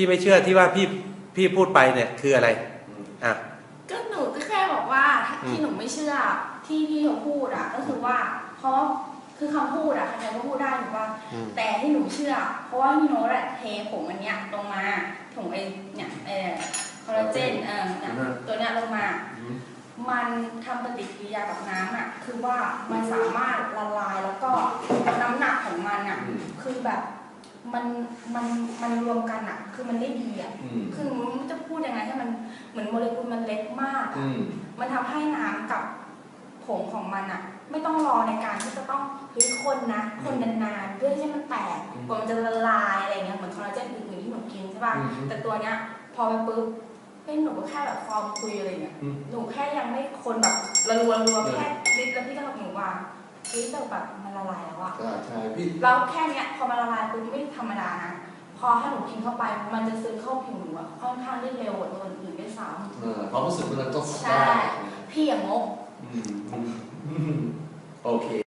ที่ไม่เชื่อที่ว่าพี่พี่พูดไปเนี่ยคืออะไรอะก็หนูก็แค่บอกว่าอืมที่หนูไม่เชื่อที่พี่เขาพูดอะ ก็คือว่าเพราะคือคำพูดอะใครๆก็พูดได้ถูกป่ะอืมแต่ที่หนูเชื่อ เพราะว่าพี่โน้ตอะเทผงอันเนี้ยลงมาผงไอเนี่ยเออคอลลาเจนเออเนี่ยตัวเนี้ยลงมา มันทำปฏิกิริยากับน้ำอะคือว่ามันสามารถละลายแล้วก็น้ำหนักของมันอะคือแบบ มันมันมันรวมกันอะคือมันได้ดีอะอืม คือหนูจะพูดยังไงให้มันเหมือนโมเลกุลมันเล็กมากอือะมมันทำให้น้ำกับผงของมันอะไม่ต้องรอในการที่จะต้องเฮ้ยคนนะ คนนานๆเพื่อที่ให้มันแตกกว่ามันจะละลายอะไรเงี้ยเหมือนคอลลาเจนอื่นๆที่หนูกินใช่ป่ะอืม แต่ตัวเนี้ยพอไปปุ๊บเฮ้ยหนูก็แค่แบบฟอร์มคุยอะไรเงี้ย อืม หนูแค่ยังไม่คนแบบระรัวรัวๆแค่นิด เฮ้ยแต่แบบมันละลายแล้วอะใช่ใช่พี่แล้วแค่เนี้ยพอมันละลายปุ๊บไม่ธรรมดานะ พอถ้าหนูกินเข้าไปมันจะซึมเข้าผิวหนูอะค่อนข้างได้เร็วกว่าตัวอื่นด้วยซ้เออความรู้สึกมันต้องำสัมใช่ผัสได้พี่อย่างงกอืมอืมอืมโอเค